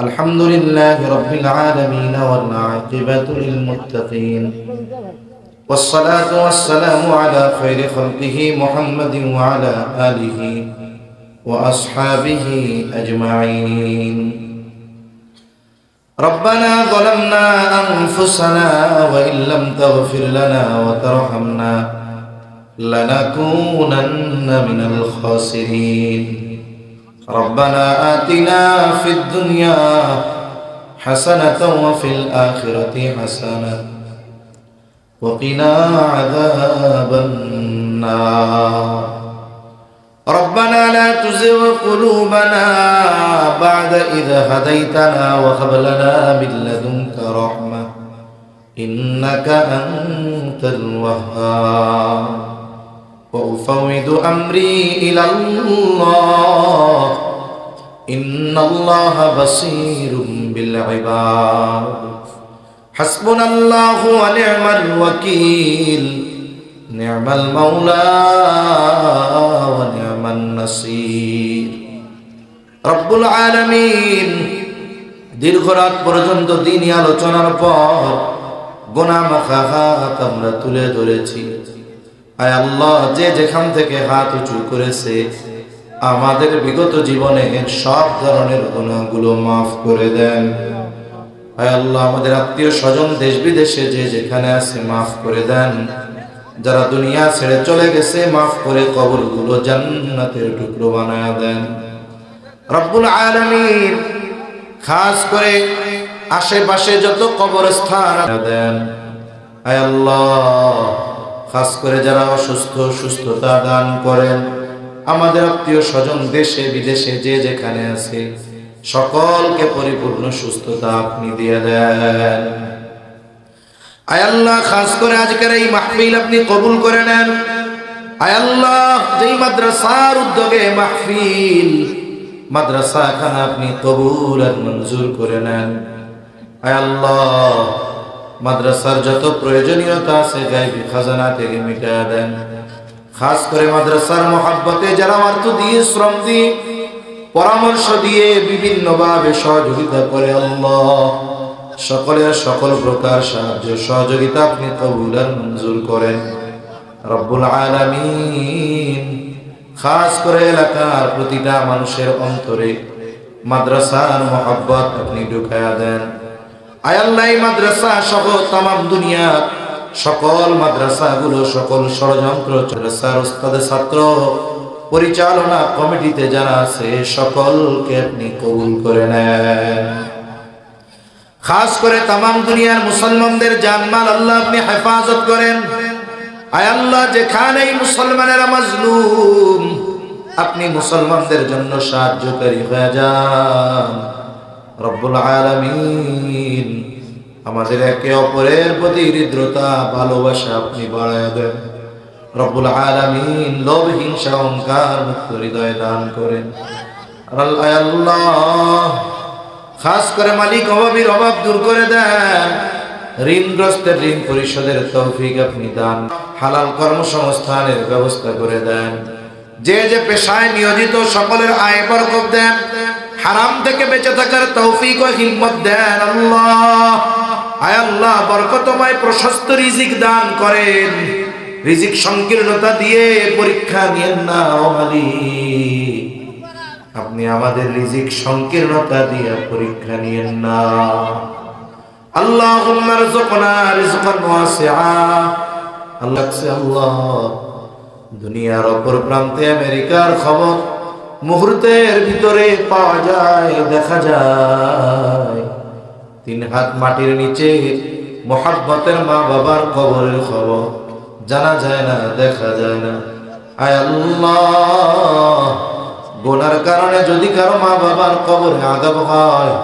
الحمد لله رب العالمين والعاقبة للمتقين والصلاة والسلام على خير خلقه محمد وعلى آله وأصحابه أجمعين. ربنا ظلمنا أنفسنا وإن لم تغفر لنا وترحمنا لنكونن من الخاسرين. ربنا آتنا في الدنيا حسنة وفي الآخرة حسنة وقنا عذاب النار. ربنا لا تزغ قلوبنا بعد إذا هديتنا وهب لنا من لدنك رحمة إنك أنت الوهاب. وأفوض أمري إلى الله إن الله بصير بالعباد حسبنا الله ونعم الوكيل نعم المولى ونعم النصير رب العالمين দীর্ঘ রাত পর্যন্ত দিনই আলোচনার পর গোনা মাখা হাত আমরা তুলে ধরেছি আয় আল্লাহ, যে যেখান থেকে হাত উঁচু করেছে, আমাদের বিগত জীবনে সব ধরনের গুণাগুলো মাফ করে দেন। আয় আল্লাহ, আমাদের আত্মীয় স্বজন দেশ বিদেশে যে যেখানে আছে মাফ করে দেন। যারা দুনিয়া ছেড়ে চলে গেছে, মাফ করে কবরগুলো জান্নাতের টুকরো বানায় দেন। রব্বুল আলামিন খাস করে আশেপাশে যত কবরস্থান দেন। আয় আল্লাহ খাস করে যারা অসুস্থ, সুস্থতা দান করেন। আমাদের আত্মীয় স্বজন দেশে, বিদেশে, যে যেখানে আছে, সকলকে পরিপূর্ণ সুস্থতা আপনি দিয়ে দেন। আয় আল্লাহ, খাস করে আজকের এই মাহফিল আপনি কবুল করে নেন। আয় আল্লাহ, যেই মাদ্রাসার উদ্যোগে মাহফিল মাদ্রাসা খানা আপনি কবুল আর মঞ্জুর করে নেন। আয় আল্লাহ মাদ্রাসার যত প্রয়োজনীয়তা আছে, গাইবি খাজানা থেকে মিটা দেন। খাস করে মাদ্রাসার মহাব্বতে যারা অর্থ দিয়ে শ্রম দিয়ে, পরামর্শ দিয়ে বিভিন্ন ভাবে সহযোগিতা করে আল্লাহ। সকলের সকল প্রকার সাহায্য, সহযোগিতা আপনি কবুল আর মঞ্জুর করেন। রব্বুল আলামিন। খাস করে এলাকার প্রতিটা মানুষের অন্তরে মাদ্রাসার মহাব্বত আপনি ঢুকায়া দেন। আয়াল্লাই মাদ্রাসা সহ তাম দুনিয়া। সকল মাদ্রাসাগুলো, সকল ষড়যন্ত্র, মাদ্রাসার ওস্তাদের ছাত্র, পরিচালনা কমিটিতে যারা আছে, সকলকে আপনি কবুল করে নেন। খাস করে তাম দুনিয়ার মুসলমানদের জানমাল আল্লাহ আপনি হেফাজত করেন। আয় আল্লাহ, যেখানেই মুসলমানেরা মাজলুম, আপনি মুসলমানদের জন্য সাহায্যকারী হয়ে যান। রব্বুল আলামিন। আমাদের একে অপরের প্রতি হৃদ্রতা, ভালোবাসা আপনি বাড়ায় দেন। রব্বুল আলামিন লোভ হিংসা অহংকার মুক্ত হৃদয় দান করেন। আল্লাহ, খাস করে মালিক অভাবীর অভাব দূর করে দেন। ঋণগ্রস্তের ঋণ পরিশোধের তৌফিক আপনি দান। হালাল কর্মসংস্থানের ব্যবস্থা করে দেন। যে যে পেশায় নিয়োজিত সকলের আয় বরকত দেন। হারাম থেকে বেঁচে থাকার তৌফিক ও হিম্মত দেন আল্লাহ। আয় আল্লাহ, বরকতময় প্রশস্ত রিজিক দান করেন। রিজিক সংকীর্ণতা দিয়ে পরীক্ষা নিয়েন না মালিক। আপনি আমাদের রিজিক সংকীর্ণতা দিয়ে পরীক্ষা নিয়েন না। আল্লাহুম্মা রযুকনা রিজকান ওয়াসিআ। আল্লাহ আল্লাহ, দুনিয়ার অপর প্রান্তে আমেরিকার খবর মুহূর্তের ভিতরে পাওয়া যায়, দেখা যায়। তিন হাত মাটির নিচে মোহাব্বতের মা বাবার কবরের খবর। জানা যায় না, দেখা যায় না। আয় আল্লাহ, গোনার কারণে যদি কারও মা বাবার কবরে আগাব হয়